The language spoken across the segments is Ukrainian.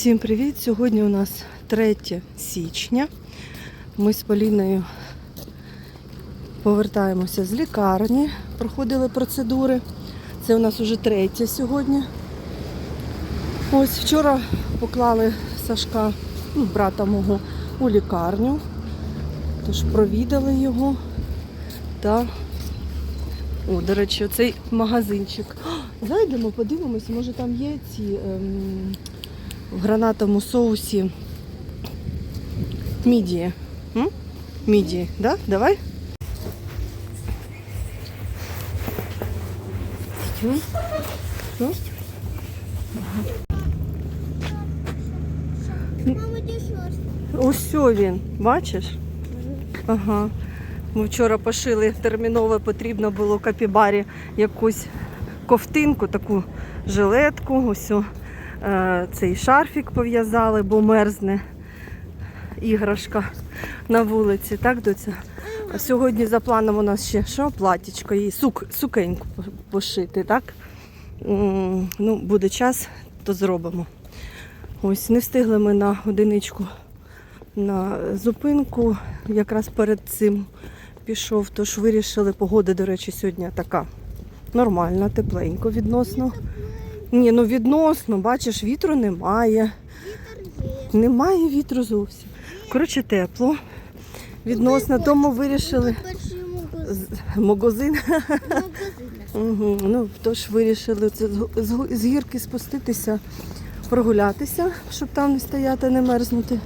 Всім привіт! Сьогодні у нас 3 січня. Ми з Поліною повертаємося з лікарні, проходили процедури. Це у нас уже третє сьогодні. Ось вчора поклали Сашка, ну, брата мого, у лікарню. Тож провідали його та о, до речі, оцей магазинчик. Зайдемо, подивимось, може там є ці ем, в гранатовому соусі мідії. М? Мідії, да? Давай? Ось він, бачиш? Ага. Ми вчора пошили терміново потрібно було капібарі якусь ковтинку, таку жилетку. Ось цей шарфік пов'язали, бо мерзне іграшка на вулиці. Так, доця? А сьогодні за планом у нас ще що? Платічко, їй сук, сукеньку пошити, так? Ну, буде час, то зробимо. Ось не встигли ми на одиничку на зупинку. Якраз перед цим пішов, тож вирішили. Погода, до речі, сьогодні така нормальна, тепленько відносно. Ні, ну відносно, бачиш, вітру немає. Немає вітру зовсім. Коротше, тепло. Відносно, тому вирішили магазин. Угу. Ну, тож вирішили це з гірки спуститися, прогулятися, щоб там не стояти, не мерзнути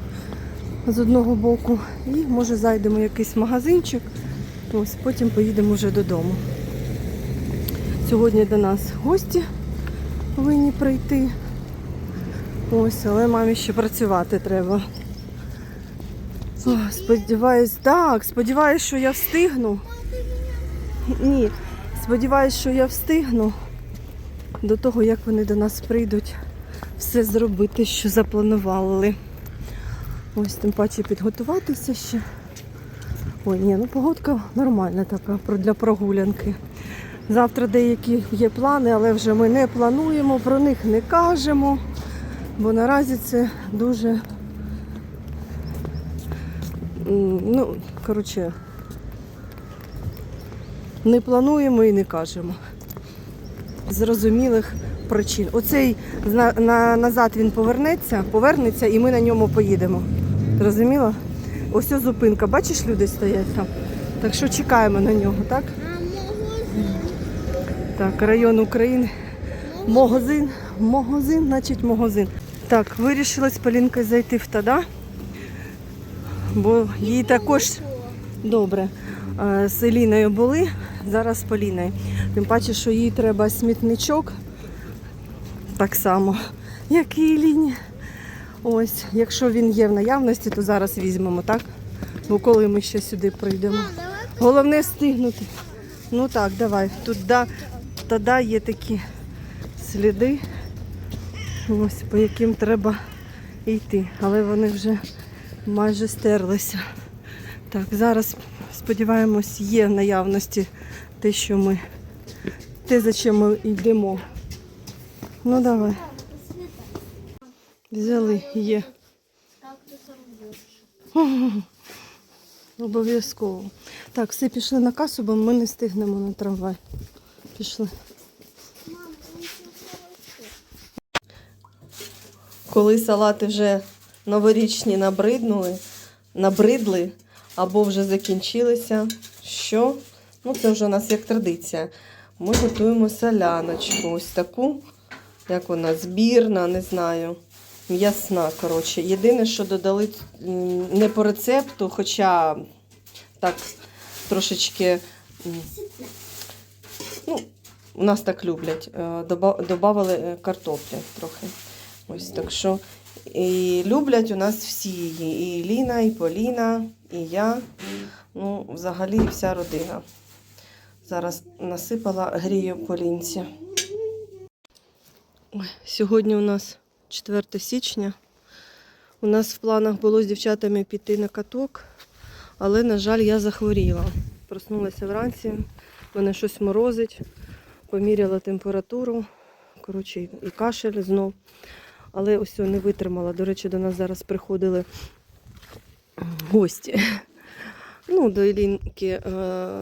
з одного боку. І може зайдемо в якийсь магазинчик, ось потім поїдемо вже додому. Сьогодні до нас гості повинні прийти. Ось, але мамі ще працювати треба. О, сподіваюсь, так, сподіваюсь, що я встигну. Ні, сподіваюсь, що я встигну до того, як вони до нас прийдуть, все зробити, що запланували. Ось тим паче підготуватися ще. Ой, ні, ну погодка нормальна така для прогулянки. Завтра деякі є плани, але вже ми не плануємо, про них не кажемо, бо наразі це дуже. Ну, коротше, не плануємо і не кажемо. Зрозумілих причин. Оцей на, на, назад він повернеться, повернеться і ми на ньому поїдемо. Зрозуміло? Ось зупинка. Бачиш, люди стоять там. Так що чекаємо на нього, так? Так, район України. Магазин, магазин, значить магазин. Так, вирішили з Полінкою зайти в Тада, бо їй також добре. Е, З Еліною були, зараз з Поліною. Тим паче, що їй треба смітничок. Так само, як і Еліні. Ось, якщо він є в наявності, то зараз візьмемо, так? Бо коли ми ще сюди прийдемо. Головне встигнути. Ну так, давай. Тут да, тоді є такі сліди, ось, по яким треба йти. Але вони вже майже стерлися. Так, зараз, сподіваємось, є в наявності те, що ми, те, за чим ми йдемо. Ну давай. Взяли, є. Обов'язково. Так, все пішли на касу, бо ми не встигнемо на трамвай. Пішли. Коли салати вже новорічні набриднули, набридли або вже закінчилися, що? Ну, це вже у нас як традиція. Ми готуємо соляночку. Ось таку, як вона, збірна, не знаю. М'ясна, коротше. Єдине, що додали не по рецепту, хоча так трошечки. У нас так люблять. е, доба- Добавили е, картоплі трохи. Ось так що. І люблять у нас всі її. І Ліна, і Поліна, і я. Ну, взагалі вся родина. Зараз насипала грію Полінці. Сьогодні у нас 4 січня. У нас в планах було з дівчатами піти на каток, але, на жаль, я захворіла. Проснулася вранці, мене щось морозить, поміряла температуру, коротше, і кашель знов. але ось не витримала. До речі, до нас зараз приходили гості. Ну, до Ілінки е,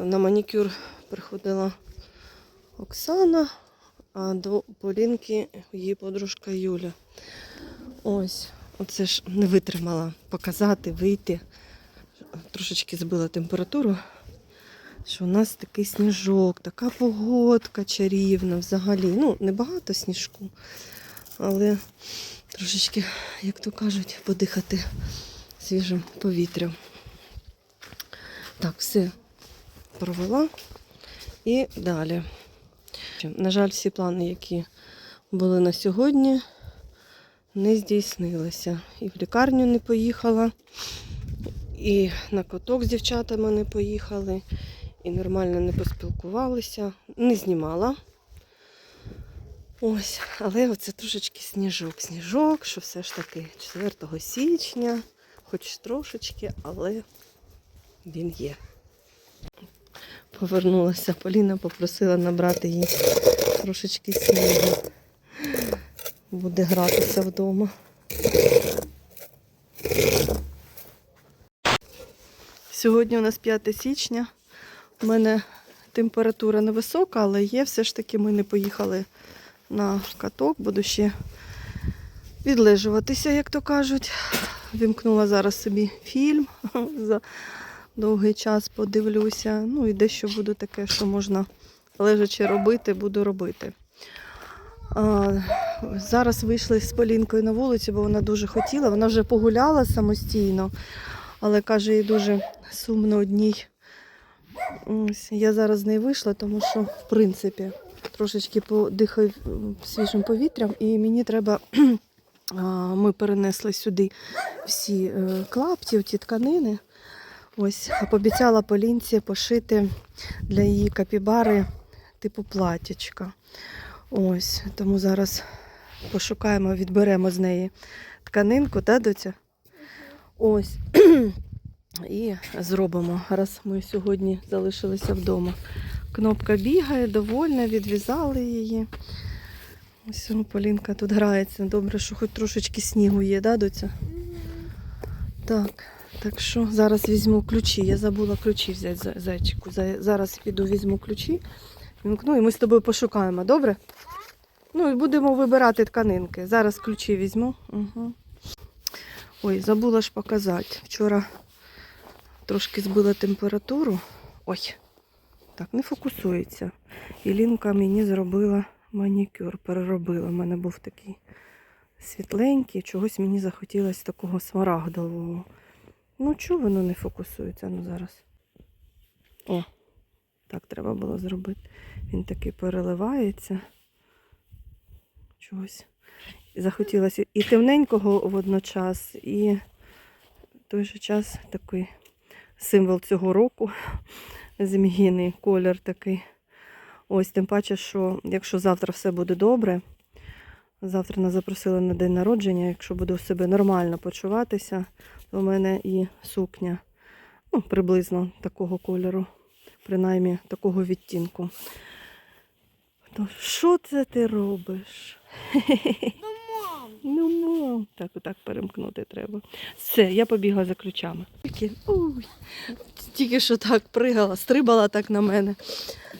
на манікюр приходила Оксана, а до Полінки її подружка Юля. Ось, оце ж не витримала показати, вийти. Трошечки збила температуру. Що у нас такий сніжок, така погодка чарівна взагалі. Ну, небагато сніжку, але трошечки, як то кажуть, подихати свіжим повітрям. Так, все провела. І далі. На жаль, всі плани, які були на сьогодні, не здійснилися. І в лікарню не поїхала, і на каток з дівчатами не поїхали, і нормально не поспілкувалися, не знімала. Ось, але оце трошечки сніжок. Сніжок, що все ж таки 4 січня, хоч трошечки, але він є. Повернулася Поліна, попросила набрати їй трошечки снігу. Буде гратися вдома. Сьогодні у нас 5 січня. У мене температура невисока, але є. Все ж таки ми не поїхали на каток. Буду ще відлежуватися, як то кажуть. Вімкнула зараз собі фільм за довгий час подивлюся. Ну і дещо буду таке, що можна лежачи робити, буду робити. А, зараз вийшли з Полінкою на вулицю, бо вона дуже хотіла. Вона вже погуляла самостійно, але каже, їй дуже сумно одній. Ось, я зараз з нею вийшла, тому що, в принципі, трошечки подихаю свіжим повітрям, і мені треба. Ми перенесли сюди всі е, клапті, ті тканини. Ось, а пообіцяла Полінці пошити для її капібари типу платячка. Ось, тому зараз пошукаємо, відберемо з неї тканинку, та, доця? Ось. І зробимо, раз ми сьогодні залишилися вдома. Кнопка бігає, довольна, відв'язали її. Ось Полінка тут грається. Добре, що хоч трошечки снігу є, да, доця? Так, так що зараз візьму ключі. Я забула ключі взяти зайчику. Зараз піду візьму ключі, вімкну і ми з тобою пошукаємо, добре? Ну і будемо вибирати тканинки. Зараз ключі візьму. Угу. Ой, забула ж показати. Вчора трошки збила температуру. Ой, так, не фокусується. І Лінка мені зробила манікюр, переробила. У мене був такий світленький, чогось мені захотілося такого смарагдового. Ну, чого воно не фокусується? Ну зараз. О, так треба було зробити. Він такий переливається. Чогось. Захотілося і темненького водночас, і в той же час такий символ цього року. Зміїний колір такий. Ось, тим паче, що якщо завтра все буде добре, завтра нас запросили на день народження, якщо буду себе нормально почуватися, то в мене і сукня ну, приблизно такого кольору, принаймні такого відтінку. То що це ти робиш? Ну, мам, так, отак перемкнути треба. Все, я побігла за ключами. Ой, тільки що так пригала, стрибала так на мене.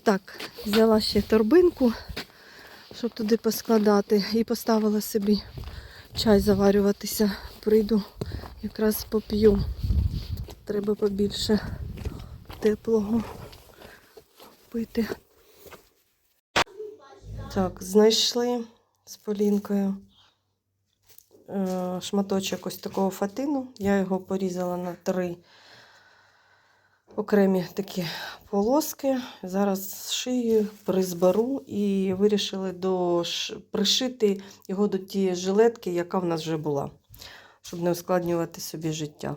Так, взяла ще торбинку, щоб туди поскладати, і поставила собі чай заварюватися. Прийду, якраз поп'ю. Треба побільше теплого пити. Так, знайшли з Полінкою шматочок ось такого фатину. Я його порізала на три окремі такі полоски. Зараз шию, призберу і вирішили до, пришити його до тієї жилетки, яка в нас вже була, щоб не ускладнювати собі життя.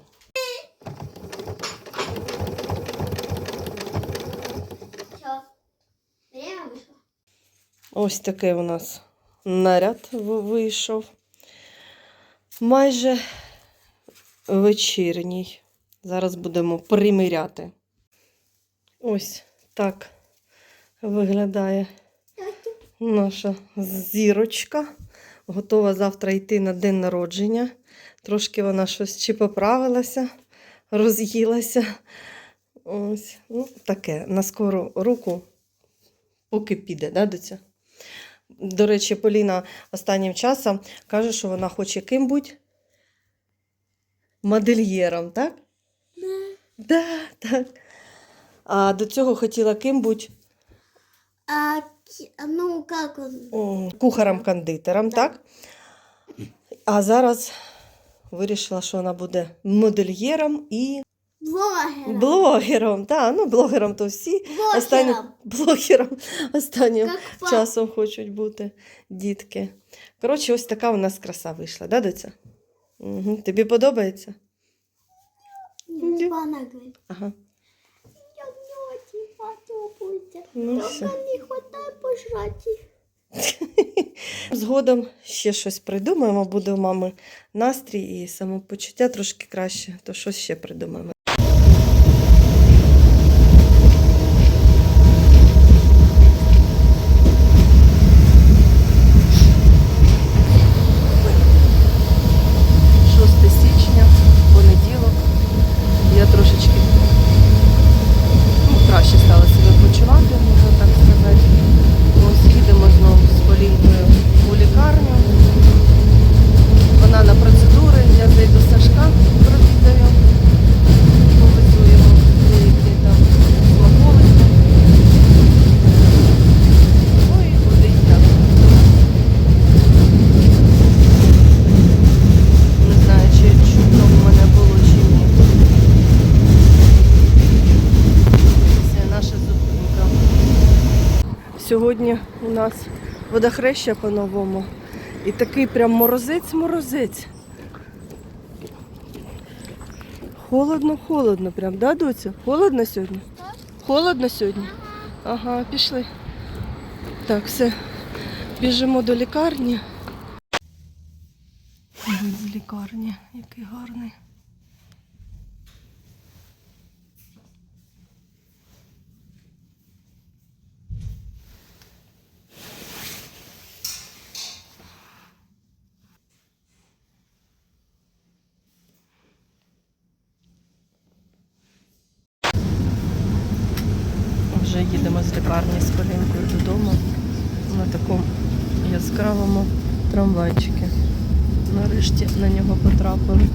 Ось такий у нас наряд вийшов. Майже вечірній. Зараз будемо приміряти. Ось так виглядає наша зірочка. готова завтра йти на день народження. Трошки вона щось чи поправилася, роз'їлася. Ось, ну, таке, на скору руку, поки піде, да, доця? До речі, Поліна останнім часом каже, що вона хоче ким бути? Модельєром, так? Да, так. А до цього хотіла ким бути? А, ну как он? Кухарем-кондитером, так? А зараз вирішила, що вона буде модельєром і Блогером. блогером. Так, ну блогером то всі. Останні... Блогером. Блогером останнім Как часом хочуть бути дітки. Коротше, ось така у нас краса вийшла, да, доця? Угу. Тобі подобається? Нет, Она говорит, Ага. я очень. Ну, Только не хватает пожрать. Згодом ще щось придумаємо, буде у мами настрій і самопочуття трошки краще, то щось ще придумаємо. Шосте січня, понеділок. Я трошечки ну, краще стала себе почувати, можна так сказати. Ось їдемо знову з Полінкою у лікарню. Вона на процедури, я зайду Сашка, провідаю, повезу йому деякі там смаколики. Ну і буде я. Не знаю, чи чутно в мене було чи ні. Це наша зупинка. Сьогодні у нас водохреща по-новому. І такий прям морозець-морозець. Холодно, холодно, прям, да, доця? Холодно сьогодні? Холодно сьогодні? Ага, пішли. Так, все. Біжимо до лікарні. З лікарні, який гарний. Вже їдемо з лікарні з Полінкою додому на такому яскравому трамвайчику. Нарешті на нього потрапили.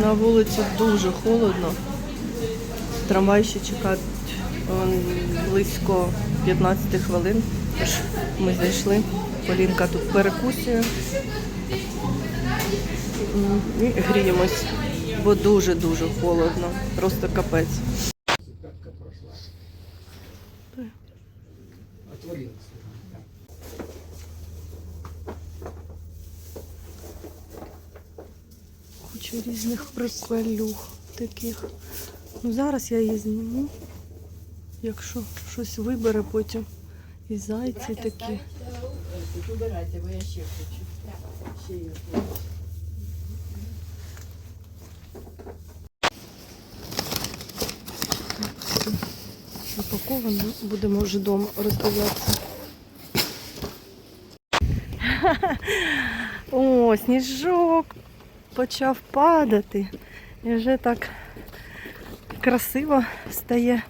На вулиці дуже холодно. Трамвай ще чекати близько 15 хвилин. Ми зайшли. Полінка тут перекусує. І гріємось, бо дуже-дуже холодно. Просто капець. Різних приколюх таких. Ну зараз я її зніму. Якщо щось вибере потім. І зайці такі. Убирайте, бо я ще хочу. Ще є. Упаковано. Будемо вже вдома роздивлятися. О, сніжок почав падати. І вже так красиво стає.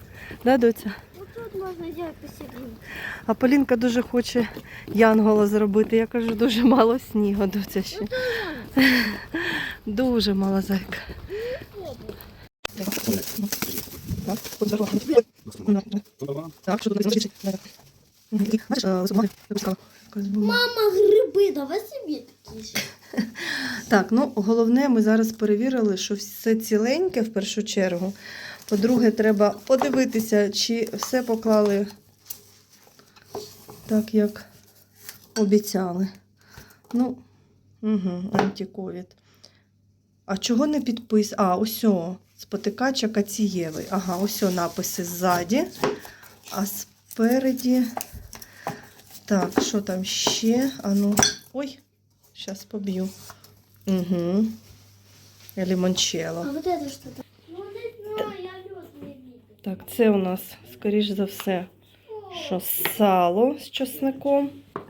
Да, доця? Ну тут. А Полінка дуже хоче янгола зробити. Я кажу, дуже мало снігу, доця ще. Дуже мало зайка. Так, що тут Бачиш. Мама, грибы, давай такие же. Так, ну головне, ми зараз перевірили, що все ціленьке в першу чергу. По-друге, треба подивитися, чи все поклали так, як обіцяли. Ну, угу, антиковід. А чого не підпис? А, ось спотикача Кацієвий. Ага, ось написи ззаді, а спереді. Так, що там ще? А ну, ой, зараз поб'ю. Угу. Лімончелло. А вот это. Ну, лед не видел. Так, це у нас, скоріш за все, що сало з чесником, е,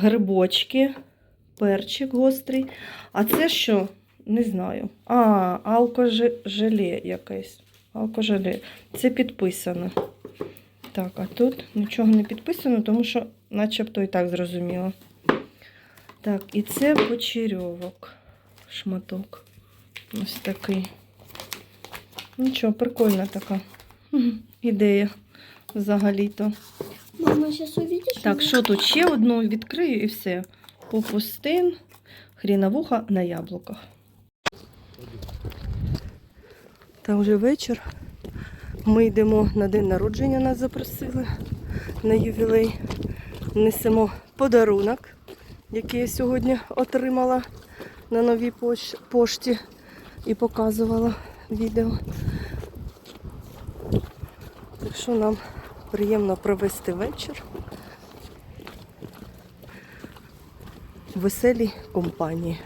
грибочки, перчик гострий. А це що? Не знаю. А, алкожеле якесь. Алкожеле. Це підписано. Так, а тут нічого не підписано, тому що начебто і так зрозуміло. Так, і це почерьовок. Шматок. Ось такий. Нічого, прикольна така ідея взагалі-то. Мама, сейчас увидишь? Так, що тут ще одну відкрию і все. Попустин, хріновуха на яблуках. Та вже вечір. Ми йдемо на день народження, нас запросили на ювілей. Несемо подарунок, який я сьогодні отримала на новій пошті і показувала відео. Так що нам приємно провести вечір в веселій компанії.